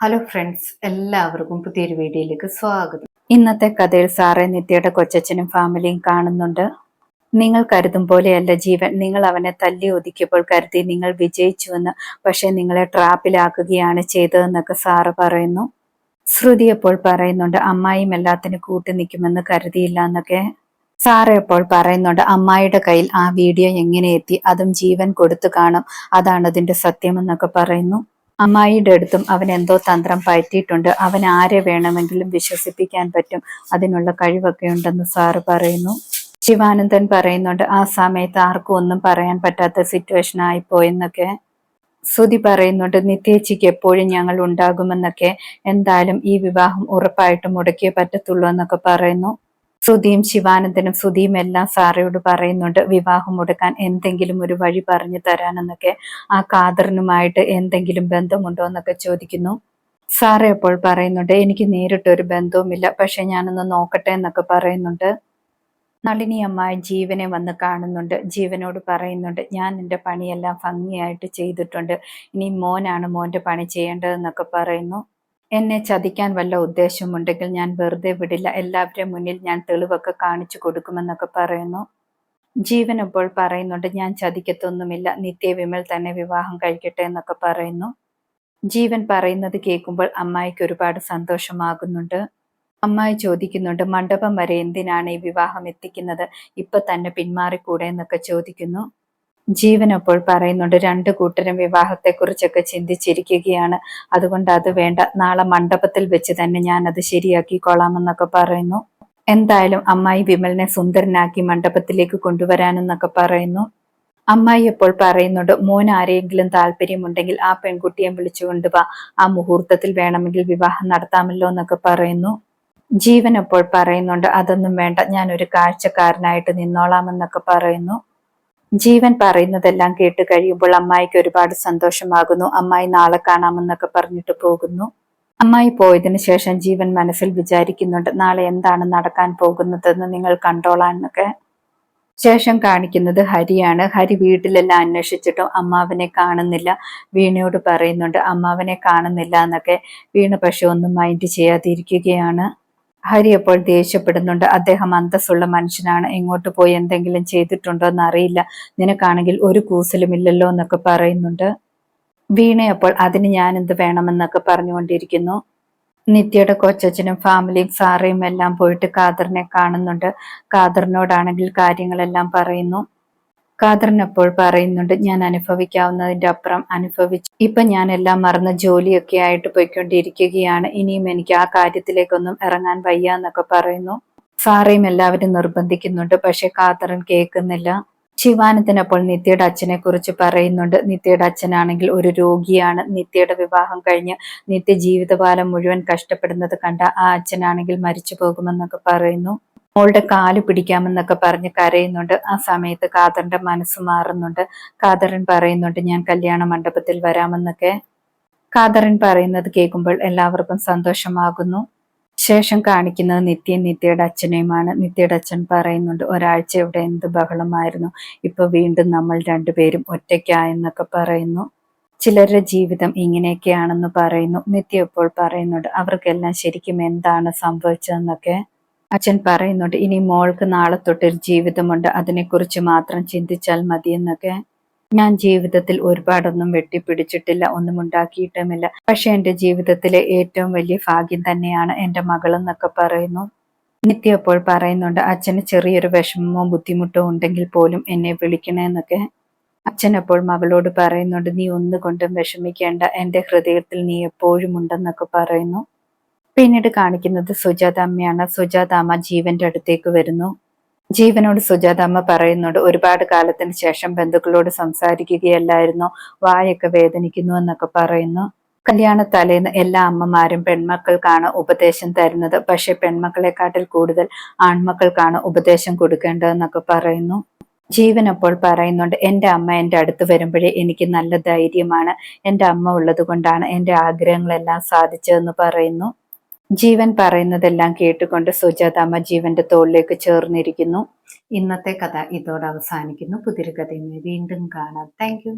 Hello friends എല്ലാവർക്കും പുതിയൊരു വീഡിയോയിലേക്ക് സ്വാഗതം. ഇന്നത്തെ കഥയിൽ സാറെ നിത്യയുടെ കൊച്ചച്ഛനും ഫാമിലിയും കാണുന്നുണ്ട്. നിങ്ങൾ കരുതും പോലെയല്ല ജീവൻ. നിങ്ങൾ അവനെ തല്ലി ഒതുക്കിയപ്പോൾ കരുതി നിങ്ങൾ വിജയിച്ചുവെന്ന് പക്ഷെ നിങ്ങളെ ട്രാപ്പിലാക്കുകയാണ് ചെയ്തതെന്നൊക്കെ സാറ് പറയുന്നു. ശ്രുതി എപ്പോൾ പറയുന്നുണ്ട് അമ്മായിയും എല്ലാത്തിനും കൂട്ടി നിൽക്കുമെന്ന് കരുതിയില്ല എന്നൊക്കെ. സാറ് എപ്പോൾ പറയുന്നുണ്ട് അമ്മായിയുടെ കയ്യിൽ ആ വീഡിയോ എങ്ങനെ എത്തി? അതും ജീവൻ കൊടുത്തു കാണും. അതാണ് അതിന്റെ സത്യമെന്നൊക്കെ പറയുന്നു. അമ്മായിയുടെ അടുത്തും അവൻ എന്തോ തന്ത്രം പയറ്റിയിട്ടുണ്ട്. അവൻ ആരെ വേണമെങ്കിലും വിശ്വസിപ്പിക്കാൻ പറ്റും. അതിനുള്ള കഴിവൊക്കെ ഉണ്ടെന്ന് സാറ് പറയുന്നു. ശിവാനന്ദൻ പറയുന്നുണ്ട് ആ സമയത്ത് ആർക്കും ഒന്നും പറയാൻ പറ്റാത്ത സിറ്റുവേഷൻ ആയിപ്പോയെന്നൊക്കെ ശ്രുതി പറയുന്നുണ്ട് നിത്യേച്ചിക്ക് എപ്പോഴും ഞങ്ങൾ ഉണ്ടാകുമെന്നൊക്കെ. എന്തായാലും ഈ വിവാഹം ഉറപ്പായിട്ടും മുടക്കിയേ പറ്റത്തുള്ളൂ എന്നൊക്കെ പറയുന്നു. ശ്രുതിയും ശിവാനന്ദനും ശ്രുതിയും എല്ലാം സാറയോട് പറയുന്നുണ്ട് വിവാഹം മുടക്കാൻ എന്തെങ്കിലും ഒരു വഴി പറഞ്ഞു തരാനെന്നൊക്കെ ആ കാതറിനുമായിട്ട് എന്തെങ്കിലും ബന്ധമുണ്ടോ എന്നൊക്കെ ചോദിക്കുന്നു. സാറേ അപ്പോൾ പറയുന്നുണ്ട് എനിക്ക് നേരിട്ടൊരു ബന്ധവുമില്ല പക്ഷെ ഞാനൊന്ന് നോക്കട്ടെ എന്നൊക്കെ പറയുന്നുണ്ട്. നളിനി അമ്മായി ജീവനെ വന്ന് കാണുന്നുണ്ട്. ജീവനോട് പറയുന്നുണ്ട് ഞാൻ എന്റെ പണിയെല്ലാം ഭംഗിയായിട്ട് ചെയ്തിട്ടുണ്ട്. ഇനി മോനാണ് മോന്റെ പണി ചെയ്യേണ്ടതെന്നൊക്കെ പറയുന്നു. എന്നെ ചതിക്കാൻ വല്ല ഉദ്ദേശമുണ്ടെങ്കിൽ ഞാൻ വെറുതെ വിടില്ല. എല്ലാവരുടെയും മുന്നിൽ ഞാൻ തെളിവൊക്കെ കാണിച്ചു കൊടുക്കുമെന്നൊക്കെ പറയുന്നു. ജീവൻ ഇപ്പോൾ പറയുന്നുണ്ട് ഞാൻ ചതിക്കത്തൊന്നുമില്ല. നിത്യവിമൽ തന്നെ വിവാഹം കഴിക്കട്ടെ എന്നൊക്കെ പറയുന്നു. ജീവൻ പറയുന്നത് കേൾക്കുമ്പോൾ അമ്മായിക്ക് ഒരുപാട് സന്തോഷമാകുന്നുണ്ട്. അമ്മായി ചോദിക്കുന്നുണ്ട് മണ്ഡപം വരെ എന്തിനാണ് ഈ വിവാഹം എത്തിക്കുന്നത്? ഇപ്പൊ തന്നെ പിന്മാറിക്കൂടെ എന്നൊക്കെ ചോദിക്കുന്നു. ജീവൻ അപ്പോൾ പറയുന്നുണ്ട് രണ്ടു കൂട്ടരും വിവാഹത്തെക്കുറിച്ചൊക്കെ ചിന്തിച്ചിരിക്കുകയാണ്. അതുകൊണ്ട് അത് വേണ്ട. നാളെ മണ്ഡപത്തിൽ വെച്ച് തന്നെ ഞാൻ അത് ശരിയാക്കിക്കൊള്ളാമെന്നൊക്കെ പറയുന്നു. എന്തായാലും അമ്മായി വിമലിനെ സുന്ദരനാക്കി മണ്ഡപത്തിലേക്ക് കൊണ്ടുവരാനെന്നൊക്കെ പറയുന്നു. അമ്മായി അപ്പോൾ പറയുന്നുണ്ട് മോൻ ആരെയെങ്കിലും താല്പര്യമുണ്ടെങ്കിൽ ആ പെൺകുട്ടിയെ വിളിച്ചു കൊണ്ടുവാ ആ മുഹൂർത്തത്തിൽ വേണമെങ്കിൽ വിവാഹം നടത്താമല്ലോ എന്നൊക്കെ പറയുന്നു. ജീവൻ അപ്പോൾ പറയുന്നുണ്ട് അതൊന്നും വേണ്ട. ഞാൻ ഒരു കാഴ്ചക്കാരനായിട്ട് നിന്നോളാമെന്നൊക്കെ പറയുന്നു. ജീവൻ പറയുന്നതെല്ലാം കേട്ട് കഴിയുമ്പോൾ അമ്മായിക്ക് ഒരുപാട് സന്തോഷമാകുന്നു. അമ്മായി നാളെ കാണാമെന്നൊക്കെ പറഞ്ഞിട്ട് പോകുന്നു. അമ്മായി പോയതിന് ശേഷം ജീവൻ മനസ്സിൽ വിചാരിക്കുന്നുണ്ട് നാളെ എന്താണ് നടക്കാൻ പോകുന്നതെന്ന് നിങ്ങൾ കണ്ടോളാന്നൊക്കെ. ശേഷം കാണിക്കുന്നത് ഹരിയാണ്. ഹരി വീട്ടിലെല്ലാം അന്വേഷിച്ചിട്ടും അമ്മാവനെ കാണുന്നില്ല. വീണയോട് പറയുന്നുണ്ട് അമ്മാവനെ കാണുന്നില്ല എന്നൊക്കെ വീണ പക്ഷെ ഒന്നും മൈൻഡ് ചെയ്യാതിരിക്കുകയാണ്. ഹരി അപ്പോൾ ദേഷ്യപ്പെടുന്നുണ്ട്. അദ്ദേഹം അന്തസ്സുള്ള മനുഷ്യനാണ്. എങ്ങോട്ട് പോയി എന്തെങ്കിലും ചെയ്തിട്ടുണ്ടോ എന്ന് അറിയില്ല. നിനക്കാണെങ്കിൽ ഒരു കൂസലുമില്ലല്ലോ എന്നൊക്കെ പറയുന്നുണ്ട്. വീണയപ്പോൾ അതിന് ഞാൻ എന്ത് വേണമെന്നൊക്കെ പറഞ്ഞുകൊണ്ടിരിക്കുന്നു. നിത്യയുടെ കൊച്ചച്ഛനും ഫാമിലിയും സാറയും എല്ലാം പോയിട്ട് കാദറിനെ കാണുന്നുണ്ട്. കാദറിനോടാണെങ്കിൽ കാര്യങ്ങളെല്ലാം പറയുന്നു. ഖാദറിന് അപ്പോൾ പറയുന്നുണ്ട് ഞാൻ അനുഭവിക്കാവുന്നതിന്റെ അപ്പുറം അനുഭവിച്ചു ഇപ്പൊ ഞാൻ എല്ലാം മറന്ന് ജോലിയൊക്കെ ആയിട്ട് പോയിക്കൊണ്ടിരിക്കുകയാണ്. ഇനിയും എനിക്ക് ആ കാര്യത്തിലേക്കൊന്നും ഇറങ്ങാൻ വയ്യ എന്നൊക്കെ പറയുന്നു. സാറയും എല്ലാവരും നിർബന്ധിക്കുന്നുണ്ട് പക്ഷെ ഖാദറിൻ കേൾക്കുന്നില്ല. ശിവാനത്തിനപ്പോൾ നിത്യയുടെ അച്ഛനെ കുറിച്ച് പറയുന്നുണ്ട് നിത്യയുടെ അച്ഛനാണെങ്കിൽ ഒരു രോഗിയാണ്. നിത്യയുടെ വിവാഹം കഴിഞ്ഞ് നിത്യ ജീവിതകാലം മുഴുവൻ കഷ്ടപ്പെടുന്നത് കണ്ട ആ അച്ഛനാണെങ്കിൽ മരിച്ചു പോകുമെന്നൊക്കെ പറയുന്നു. മോളുടെ കാൽ പിടിക്കാമെന്നൊക്കെ പറഞ്ഞ് കരയുന്നുണ്ട്. ആ സമയത്ത് കാതറിന്റെ മനസ്സ് മാറുന്നുണ്ട്. കാതറിൻ പറയുന്നുണ്ട് ഞാൻ കല്യാണ മണ്ഡപത്തിൽ വരാമെന്നൊക്കെ. കാതറിൻ പറയുന്നത് കേൾക്കുമ്പോൾ എല്ലാവർക്കും സന്തോഷമാകുന്നു. ശേഷം കാണിക്കുന്നത് നിത്യൻ നിത്യയുടെ അച്ഛനെയുമാണ്. നിത്യയുടെ അച്ഛൻ പറയുന്നുണ്ട് ഒരാഴ്ച ഇവിടെ എന്ത് ബഹളമായിരുന്നു. ഇപ്പൊ വീണ്ടും നമ്മൾ രണ്ടുപേരും ഒറ്റയ്ക്കായെന്നൊക്കെ പറയുന്നു. ചിലരുടെ ജീവിതം ഇങ്ങനെയൊക്കെയാണെന്ന് പറയുന്നു. നിത്യ ഇപ്പോൾ പറയുന്നുണ്ട് അവർക്കെല്ലാം ശരിക്കും എന്താണ് സംഭവിച്ചതെന്നൊക്കെ. അച്ഛൻ പറയുന്നുണ്ട് ഇനി മോൾക്ക് നാളെ തൊട്ടൊരു ജീവിതമുണ്ട്. അതിനെക്കുറിച്ച് മാത്രം ചിന്തിച്ചാൽ മതിയെന്നൊക്കെ. ഞാൻ ജീവിതത്തിൽ ഒരുപാടൊന്നും വെട്ടിപ്പിടിച്ചിട്ടില്ല ഒന്നും ഉണ്ടാക്കിയിട്ടുമില്ല. പക്ഷെ എന്റെ ജീവിതത്തിലെ ഏറ്റവും വലിയ ഭാഗ്യം തന്നെയാണ് എന്റെ മകളെന്നൊക്കെ പറയുന്നു. നിത്യ അപ്പോൾ പറയുന്നുണ്ട് അച്ഛന് ചെറിയൊരു വിഷമമോ ബുദ്ധിമുട്ടോ ഉണ്ടെങ്കിൽ പോലും എന്നെ വിളിക്കണമെന്നൊക്കെ അച്ഛൻ അപ്പോൾ മകളോട് പറയുന്നുണ്ട് നീ ഒന്നുകൊണ്ടും വിഷമിക്കേണ്ട. എന്റെ ഹൃദയത്തിൽ നീ എപ്പോഴും ഉണ്ടെന്നൊക്കെ പറയുന്നു. പിന്നീട് കാണിക്കുന്നത് സുജാതാമ്മയാണ് സുജാതാമ്മ ജീവന്റെ അടുത്തേക്ക് വരുന്നു. ജീവനോട് സുജാതാമ്മ പറയുന്നുണ്ട് ഒരുപാട് കാലത്തിന് ശേഷം ബന്ധുക്കളോട് സംസാരിക്കുകയല്ലായിരുന്നു. വായൊക്കെ വേദനിക്കുന്നു എന്നൊക്കെ പറയുന്നു. കല്യാണ തലേന്ന് എല്ലാ അമ്മമാരും പെൺമക്കൾക്കാണ് ഉപദേശം തരുന്നത്. പക്ഷെ പെൺമക്കളെക്കാട്ടിൽ കൂടുതൽ ആൺമക്കൾക്കാണ് ഉപദേശം കൊടുക്കേണ്ടതെന്നൊക്കെ പറയുന്നു. ജീവൻ അപ്പോൾ പറയുന്നുണ്ട് എന്റെ അമ്മ എന്റെ അടുത്ത് വരുമ്പോഴേ എനിക്ക് നല്ല ധൈര്യമാണ്. എന്റെ അമ്മ ഉള്ളത് കൊണ്ടാണ് എന്റെ ആഗ്രഹങ്ങളെല്ലാം സാധിച്ചതെന്ന് പറയുന്നു. ജീവൻ പറയുന്നതെല്ലാം കേട്ടുകൊണ്ട് സുജാതാമ്മ ജീവന്റെ തോളിലേക്ക് ചേർന്നിരിക്കുന്നു. ഇന്നത്തെ കഥ ഇതോടെ അവസാനിക്കുന്നു. പുതിയൊരു വീണ്ടും കാണാം. താങ്ക്